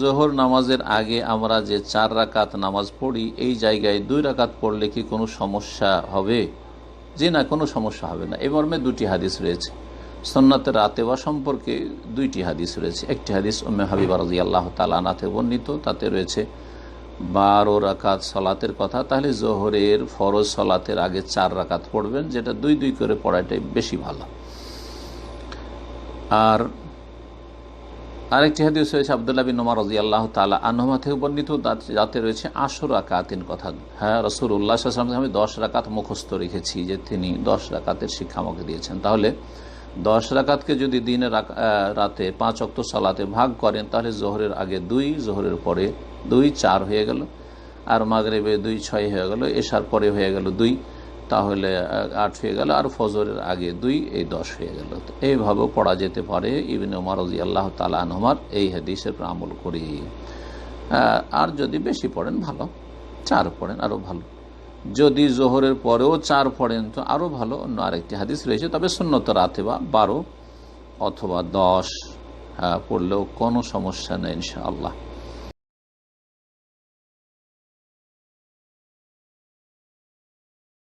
জোহর নামাজের আগে আমরা যে চার রাকাত নামাজ পড়ি, এই জায়গায় দুই রাকাত পড়লে কি কোনো সমস্যা হবে? যে না, কোনো সমস্যা হবে না। এই মর্মে দুটি হাদিস রয়েছে। সন্ন্যতের রাতে বা সম্পর্কে দুইটি হাদিস রয়েছে। একটি হাদিস উম্মে হাবিবা রাজি আল্লাহ তালানাতে বর্ণিত, তাতে রয়েছে বারো রাকাত সলাতের কথা। তাহলে জোহরের ফরজ সলাতের আগে চার রাকাত পড়বেন, যেটা দুই দুই করে পড়াটাই বেশি ভালো। আর আরেকটি হাদিস রয়েছে আবদুল্লাহ বিন নোমার রাজি আল্লাহ তালা আনহমা থেকে বর্ণিত যাতে রয়েছে আশো রাকাতিন কথা। হ্যাঁ রসুল উল্লাহ আমি দশ রাকাত মুখস্থ রেখেছি যে তিনি দশ রাকাতের শিক্ষা আমাকে দিয়েছেন। তাহলে দশ রাকাতকে যদি দিনে রাতে পাঁচ অক্ত সালাতে ভাগ করেন, তাহলে জোহরের আগে দুই, জোহরের পরে দুই, চার হয়ে গেল। আর মাগরেবে দুই, ছয় হয়ে গেল। এশার পরে হয়ে গেল দুই। তাহলে আট হয়ে গেল আর ফজরের আগে দুই, এই দশ হয়ে গেল। তো এইভাবেও পড়া যেতে পারে। ইবিন ওমর রাজি আল্লাহ তালা আনহমার এই হাদিসের আমল করি। আর যদি বেশি পড়েন, ভালো। চার পড়েন, আরও ভালো। যদি জোহরের পরেও চার পড়েন, তো আরও ভালো। অন্য আরেকটি হাদিস রয়েছে, তবে শূন্যত রাতে বা বারো অথবা দশ পড়লেও কোনো সমস্যা নেই, ইনশাআল্লাহ।